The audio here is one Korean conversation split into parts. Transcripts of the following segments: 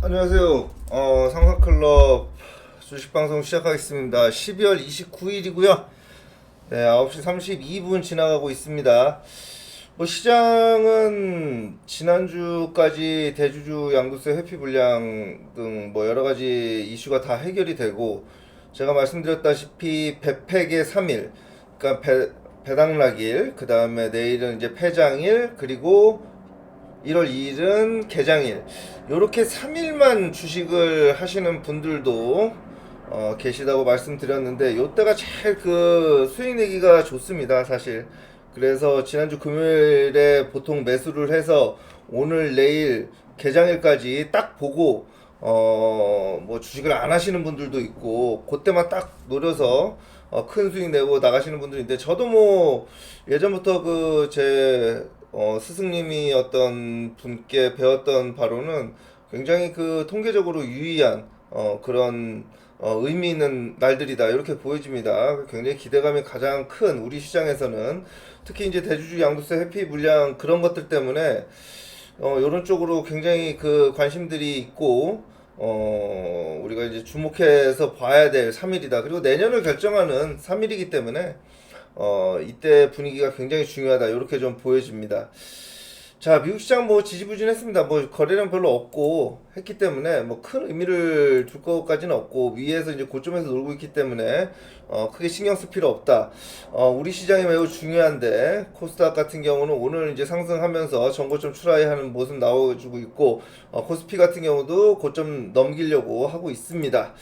안녕하세요. 어, 상상클럽 주식방송 시작하겠습니다. 12월 29일이고요. 네, 9시 32분 지나가고 있습니다. 뭐 시장은 지난주까지 대주주 양도세 회피 불량 등 뭐 여러 가지 이슈가 다 해결이 되고 제가 말씀드렸다시피 배팩의 3일 그러니까 배, 배당락일 그 다음에 내일은 이제 폐장일 그리고 1월 2일은 개장일. 요렇게 3일만 주식을 하시는 분들도 어, 계시다고 말씀드렸는데 요때가 제일 그 수익 내기가 좋습니다, 사실. 그래서 지난주 금요일에 보통 매수를 해서 오늘 내일 개장일까지 딱 보고 어, 뭐 주식을 안 하시는 분들도 있고 그때만 딱 노려서 어, 큰 수익 내고 나가시는 분들인데 저도 뭐 예전부터 그 제 어, 스승님이 어떤 분께 배웠던 바로는 굉장히 그 통계적으로 유의한 어, 그런 어, 의미 있는 날들이다 이렇게 보여집니다. 굉장히 기대감이 가장 큰 우리 시장에서는 특히 이제 대주주 양도세 회피 물량 그런 것들 때문에 어, 이런 쪽으로 굉장히 그 관심들이 있고 어, 우리가 이제 주목해서 봐야 될 3일이다. 그리고 내년을 결정하는 3일이기 때문에 어, 이때 분위기가 굉장히 중요하다. 이렇게 좀 보여집니다. 자, 미국 시장 뭐 지지부진했습니다. 뭐 거래량 별로 없고 했기 때문에 뭐 큰 의미를 둘 것까지는 없고 위에서 이제 고점에서 놀고 있기 때문에 어, 크게 신경 쓸 필요 없다. 어, 우리 시장이 매우 중요한데 코스닥 같은 경우는 오늘 이제 상승하면서 전고점 출하하는 모습 나와주고 있고 어, 코스피 같은 경우도 고점 넘기려고 하고 있습니다.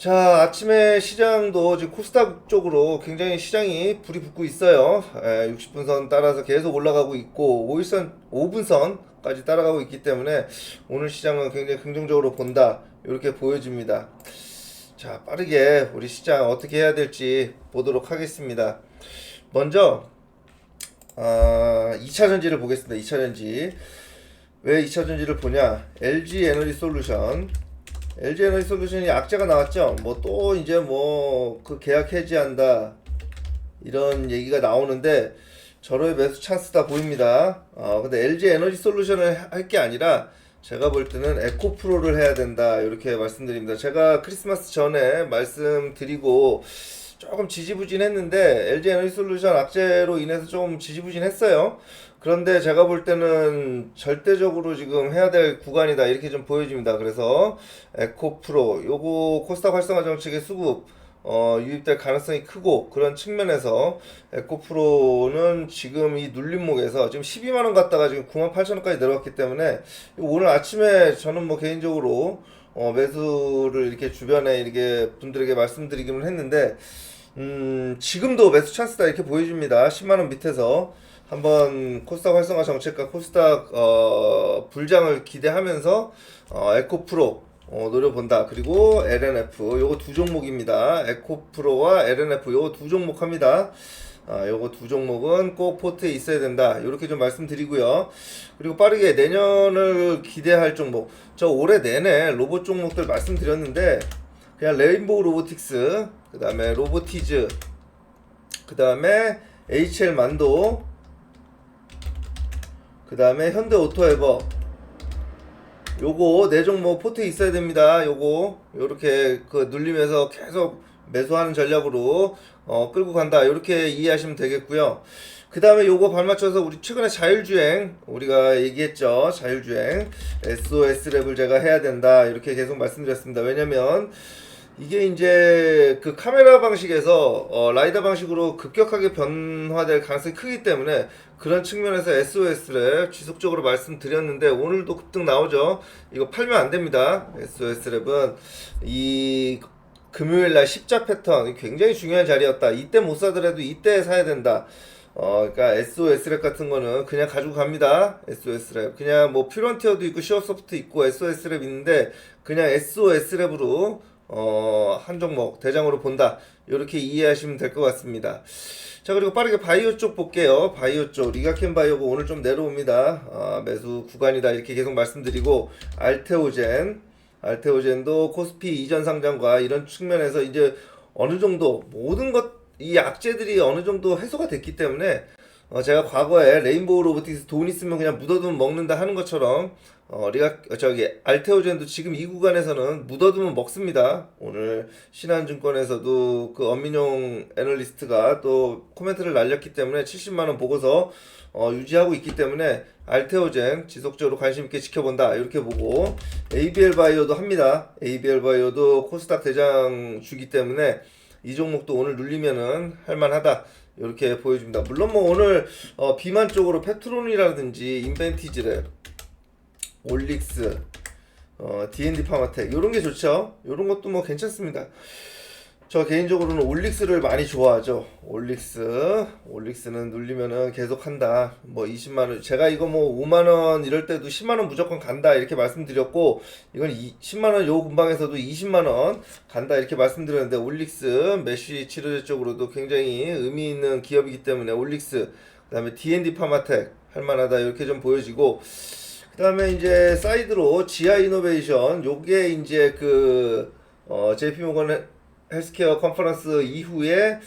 자, 아침에 시장도 지금 코스닥 쪽으로 굉장히 시장이 불이 붙고 있어요. 에, 60분선 따라서 계속 올라가고 있고, 5일선, 5분선까지 따라가고 있기 때문에 오늘 시장은 굉장히 긍정적으로 본다. 이렇게 보여집니다. 자, 빠르게 우리 시장 어떻게 해야 될지 보도록 하겠습니다. 먼저, 아, 2차 전지를 보겠습니다. 2차 전지. 왜 2차 전지를 보냐? LG 에너지 솔루션. LG 에너지 솔루션이 악재가 나왔죠. 뭐 또 이제 뭐 그 계약 해지한다 이런 얘기가 나오는데 저로의 매수 찬스다 보입니다. 어 근데 LG 에너지 솔루션을 할 게 아니라 제가 볼 때는 에코프로를 해야 된다 이렇게 말씀드립니다. 제가 크리스마스 전에 말씀드리고 조금 지지부진했는데 LG 에너지 솔루션 악재로 인해서 좀 지지부진했어요. 그런데 제가 볼 때는 절대적으로 지금 해야 될 구간이다 이렇게 좀 보여집니다. 그래서 에코프로 요거 코스닥 활성화 정책의 수급 어, 유입될 가능성이 크고 그런 측면에서 에코프로는 지금 이 눌림목에서 지금 12만 원 갔다가 지금 9만 8천 원까지 내려왔기 때문에 오늘 아침에 저는 뭐 개인적으로 어, 매수를 이렇게 주변에 이렇게 분들에게 말씀드리기는 했는데 음, 지금도 매수 찬스다 이렇게 보여집니다. 10만 원 밑에서 한번 코스닥 활성화 정책과 코스닥 어, 불장을 기대하면서 어, 에코프로 어, 노려본다. 그리고 LNF 요거 두 종목입니다. 에코프로와 LNF 요거 두 종목 합니다. 아, 요거 두 종목은 꼭 포트에 있어야 된다. 이렇게 좀 말씀드리고요. 그리고 빠르게 내년을 기대할 종목. 저 올해 내내 로봇 종목들 말씀드렸는데 그냥 레인보우 로보틱스, 그 다음에 로보티즈, 그 다음에 HL 만도, 그 다음에 현대 오토에버, 요거 네 종목 포트에 있어야 됩니다. 요거 요렇게 그 눌리면서 계속 매수하는 전략으로 어, 끌고 간다. 이렇게 이해하시면 되겠고요. 그 다음에 요거 발맞춰서 우리 최근에 자율주행 우리가 얘기했죠. 자율주행 SOS 랩을 제가 해야 된다. 이렇게 계속 말씀드렸습니다. 왜냐면 이게 이제 그 카메라 방식에서 어, 라이더 방식으로 급격하게 변화될 가능성이 크기 때문에 그런 측면에서 SOS를 지속적으로 말씀드렸는데 오늘도 급등 나오죠. 이거 팔면 안 됩니다. SOS 랩은 이 금요일 날 십자 패턴 굉장히 중요한 자리였다. 이때 못 사더라도 이때 사야 된다. 어, 그러니까 SOS 랩 같은 거는 그냥 가지고 갑니다. SOS 랩. 그냥 뭐 퓨런티어도 있고 시어소프트 있고 SOS 랩 있는데 그냥 SOS 랩으로 어, 한 종목 대장으로 본다. 이렇게 이해하시면 될 것 같습니다. 자, 그리고 빠르게 바이오 쪽 볼게요. 바이오 쪽. 리가켄 바이오가 오늘 좀 내려옵니다. 아, 매수 구간이다. 이렇게 계속 말씀드리고, 알테오젠. 알테오젠도 코스피 이전 상장과 이런 측면에서 이제 어느 정도 모든 것, 이 악재들이 어느 정도 해소가 됐기 때문에 어, 제가 과거에 레인보우 로보틱스 돈 있으면 그냥 묻어두면 먹는다 하는 것처럼 어, 리가 어, 저기 알테오젠도 지금 이 구간에서는 묻어두면 먹습니다. 오늘 신한증권에서도 그 엄민용 애널리스트가 또 코멘트를 날렸기 때문에 70만 원 보고서 어, 유지하고 있기 때문에 알테오젠 지속적으로 관심 있게 지켜본다 이렇게 보고 ABL 바이오도 합니다. ABL 바이오도 코스닥 대장 주기 때문에 이 종목도 오늘 눌리면은 할만하다 이렇게 보여줍니다. 물론 뭐 오늘 어, 비만 쪽으로 페트론이라든지 인벤티지랩 올릭스, 어, D&D 파마텍 이런 게 좋죠. 이런 것도 뭐 괜찮습니다. 저 개인적으로는 올릭스를 많이 좋아하죠. 올릭스, 올릭스는 눌리면은 계속 한다. 뭐 20만 원, 제가 이거 뭐 5만 원 이럴 때도 10만 원 무조건 간다 이렇게 말씀드렸고 이건 이, 10만 원요 근방에서도 20만 원 간다 이렇게 말씀드렸는데 올릭스 메쉬 치료제 쪽으로도 굉장히 의미 있는 기업이기 때문에 올릭스 그 다음에 D&D 파마텍 할만하다 이렇게 좀 보여지고 그 다음에 이제 사이드로 지아 이노베이션 요게 이제 그 어, JP 모건 헬스케어 컨퍼런스 이후에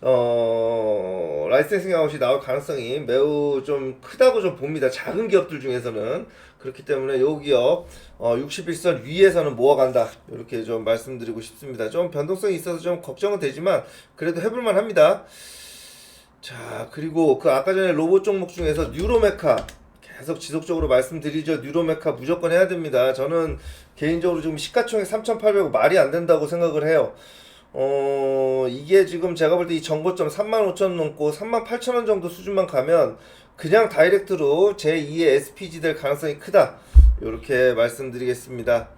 어, 라이센싱 아웃이 나올 가능성이 매우 좀 크다고 좀 봅니다. 작은 기업들 중에서는 그렇기 때문에 요 기업 어, 61선 위에서는 모아간다 이렇게 좀 말씀드리고 싶습니다. 좀 변동성이 있어서 좀 걱정은 되지만 그래도 해볼만 합니다. 자 그리고 그 아까 전에 로봇 종목 중에서 뉴로메카 계속 지속적으로 말씀드리죠. 뉴로메카 무조건 해야 됩니다. 저는 개인적으로 지금 시가총액 3,800원 말이 안 된다고 생각을 해요. 어, 이게 지금 제가 볼 때 이 정고점 35,000원 넘고 38,000원 정도 수준만 가면 그냥 다이렉트로 제2의 SPG 될 가능성이 크다. 이렇게 말씀드리겠습니다.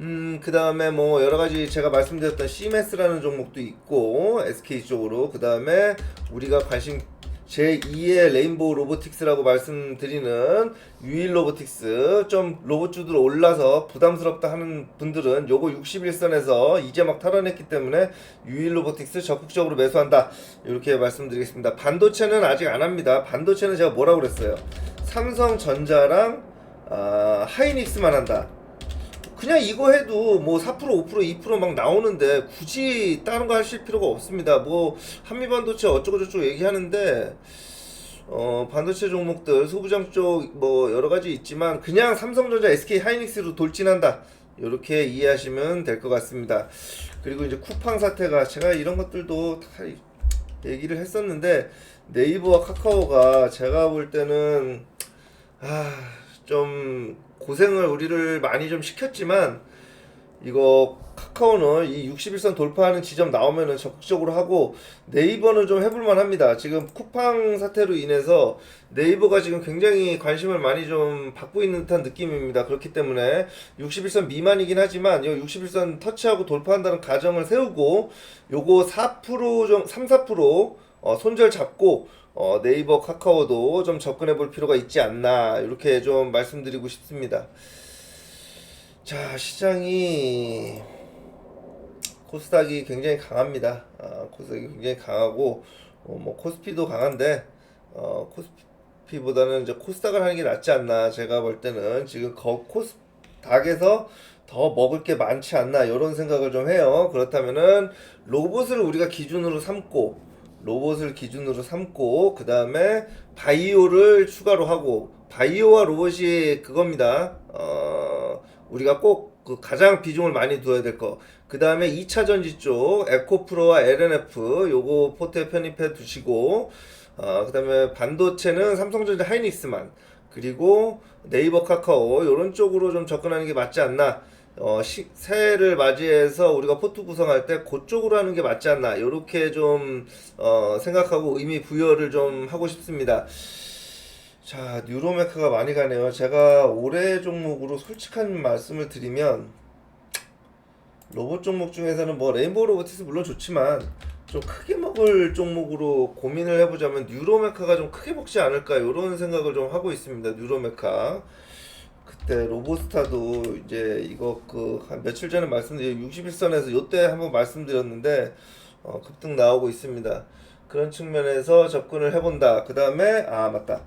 음, 그 다음에 뭐 여러 가지 제가 말씀드렸던 CMS라는 종목도 있고, SK 쪽으로. 그 다음에 우리가 관심 제2의 레인보우 로보틱스라고 말씀드리는 유일 로보틱스 좀 로봇주들 올라서 부담스럽다 하는 분들은 요거 61선에서 이제 막 탈환했기 때문에 유일 로보틱스 적극적으로 매수한다. 이렇게 말씀드리겠습니다. 반도체는 아직 안 합니다. 반도체는 제가 뭐라고 그랬어요? 삼성전자랑 아, 하이닉스만 한다 그냥 이거 해도 뭐 4% 5% 2%막 나오는데 굳이 다른 거 하실 필요가 없습니다. 뭐 한미반도체 어쩌고 저쩌고 얘기하는데 어 반도체 종목들 소부장 쪽 뭐 여러 가지 있지만 그냥 삼성전자 SK 하이닉스로 돌진한다. 이렇게 이해하시면 될 것 같습니다. 그리고 이제 쿠팡 사태가 제가 이런 것들도 다 얘기를 했었는데 네이버와 카카오가 제가 볼 때는 아 좀 고생을 우리를 많이 좀 시켰지만 이거 카카오는 이 61선 돌파하는 지점 나오면은 적극적으로 하고 네이버는 좀 해볼만 합니다. 지금 쿠팡 사태로 인해서 네이버가 지금 굉장히 관심을 많이 좀 받고 있는 듯한 느낌입니다. 그렇기 때문에 61선 미만이긴 하지만 이 61선 터치하고 돌파한다는 가정을 세우고 요거 4%좀 3, 4% 어, 손절 잡고 어, 네이버 카카오도 좀 접근해 볼 필요가 있지 않나 이렇게 좀 말씀드리고 싶습니다. 자 시장이 코스닥이 굉장히 강합니다. 아, 코스닥이 굉장히 강하고 어, 뭐 코스피도 강한데 어, 코스피보다는 이제 코스닥을 하는 게 낫지 않나 제가 볼 때는 지금 거, 코스닥에서 더 먹을 게 많지 않나 이런 생각을 좀 해요. 그렇다면은 로봇을 우리가 기준으로 삼고 로봇을 기준으로 삼고 그 다음에 바이오를 추가로 하고 바이오와 로봇이 그겁니다. 어, 우리가 꼭 그 가장 비중을 많이 둬야 될 거. 그 다음에 2차 전지 쪽 에코프로와 LNF 요거 포트에 편입해 두시고 어, 그 다음에 반도체는 삼성전자 하이닉스만 그리고 네이버 카카오 요런 쪽으로 좀 접근하는 게 맞지 않나. 어, 시, 새해를 맞이해서 우리가 포트 구성할 때 그쪽으로 하는 게 맞지 않나 이렇게 좀 어, 생각하고 의미 부여를 좀 하고 싶습니다. 자 뉴로메카가 많이 가네요. 제가 올해 종목으로 솔직한 말씀을 드리면 로봇 종목 중에서는 뭐 레인보우 로보틱스 물론 좋지만 좀 크게 먹을 종목으로 고민을 해보자면 뉴로메카가 좀 크게 먹지 않을까 이런 생각을 좀 하고 있습니다. 뉴로메카. 그때 로보스타도 이제 이거 그 한 며칠 전에 말씀드린 61선에서 요때 한번 말씀드렸는데 어, 급등 나오고 있습니다. 그런 측면에서 접근을 해본다. 그 다음에 아 맞다.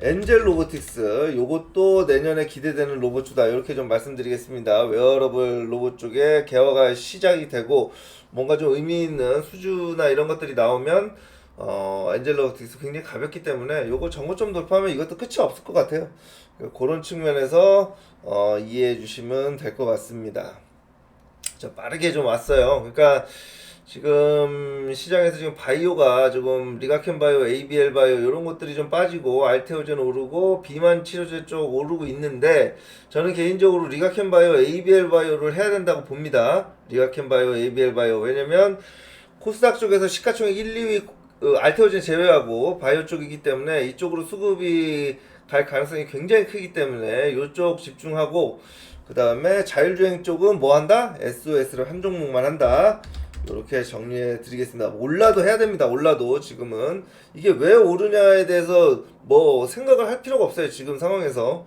엔젤 로보틱스 요것도 내년에 기대되는 로봇주다 이렇게 좀 말씀드리겠습니다. 웨어러블 로봇 쪽에 개화가 시작이 되고 뭔가 좀 의미 있는 수주나 이런 것들이 나오면 어, 엔젤로틱스 굉장히 가볍기 때문에 요거 전고점 돌파하면 이것도 끝이 없을 것 같아요. 그런 측면에서 어, 이해해 주시면 될 것 같습니다. 자, 빠르게 좀 왔어요. 그러니까 지금 시장에서 지금 바이오가 조금 리가켄 바이오, ABL 바이오 이런 것들이 좀 빠지고 알테오젠 오르고 비만 치료제 쪽 오르고 있는데 저는 개인적으로 리가켄 바이오, ABL 바이오를 해야 된다고 봅니다. 리가켄 바이오, ABL 바이오 왜냐면 코스닥 쪽에서 시가총액 1, 2위 어, 알테오젠 제외하고 바이오 쪽이기 때문에 이쪽으로 수급이 갈 가능성이 굉장히 크기 때문에 이쪽 집중하고 그 다음에 자율주행 쪽은 뭐 한다? SOS를 한 종목만 한다. 이렇게 정리해 드리겠습니다. 올라도 해야 됩니다. 올라도 지금은 이게 왜 오르냐에 대해서 뭐 생각을 할 필요가 없어요. 지금 상황에서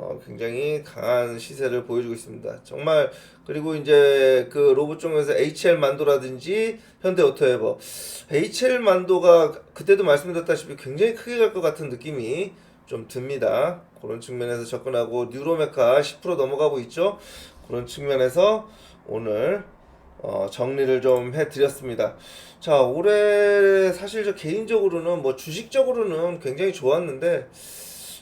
어, 굉장히 강한 시세를 보여주고 있습니다. 정말 그리고 이제 그 로봇 쪽에서 HL 만도라든지 현대 오토에버 HL 만도가 그때도 말씀드렸다시피 굉장히 크게 갈 것 같은 느낌이 좀 듭니다. 그런 측면에서 접근하고 뉴로메카 10% 넘어가고 있죠. 그런 측면에서 오늘 어, 정리를 좀 해드렸습니다. 자, 올해 사실 저 개인적으로는 뭐 주식적으로는 굉장히 좋았는데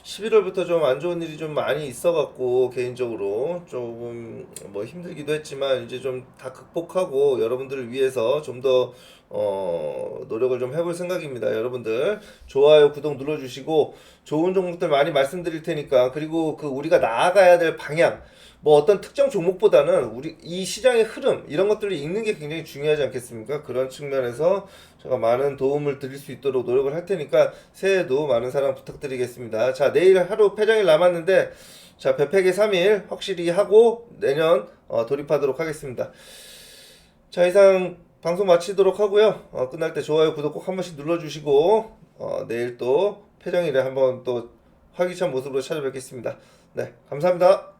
11월부터 좀 안 좋은 일이 좀 많이 있어갖고 개인적으로 조금 뭐 힘들기도 했지만 이제 좀 다 극복하고 여러분들을 위해서 좀 더 어, 노력을 좀 해볼 생각입니다. 여러분들 좋아요, 구독 눌러주시고 좋은 종목들 많이 말씀드릴 테니까 그리고 그 우리가 나아가야 될 방향 뭐 어떤 특정 종목보다는 우리 이 시장의 흐름 이런 것들을 읽는 게 굉장히 중요하지 않겠습니까? 그런 측면에서 제가 많은 도움을 드릴 수 있도록 노력을 할 테니까 새해에도 많은 사랑 부탁드리겠습니다. 자 내일 하루 폐장일 남았는데 자 배팩의 3일 확실히 하고 내년 어, 돌입하도록 하겠습니다. 자 이상 방송 마치도록 하고요. 어, 끝날 때 좋아요 구독 꼭 한 번씩 눌러주시고 어, 내일 또 폐장일에 한번 또 활기찬 모습으로 찾아뵙겠습니다. 네 감사합니다.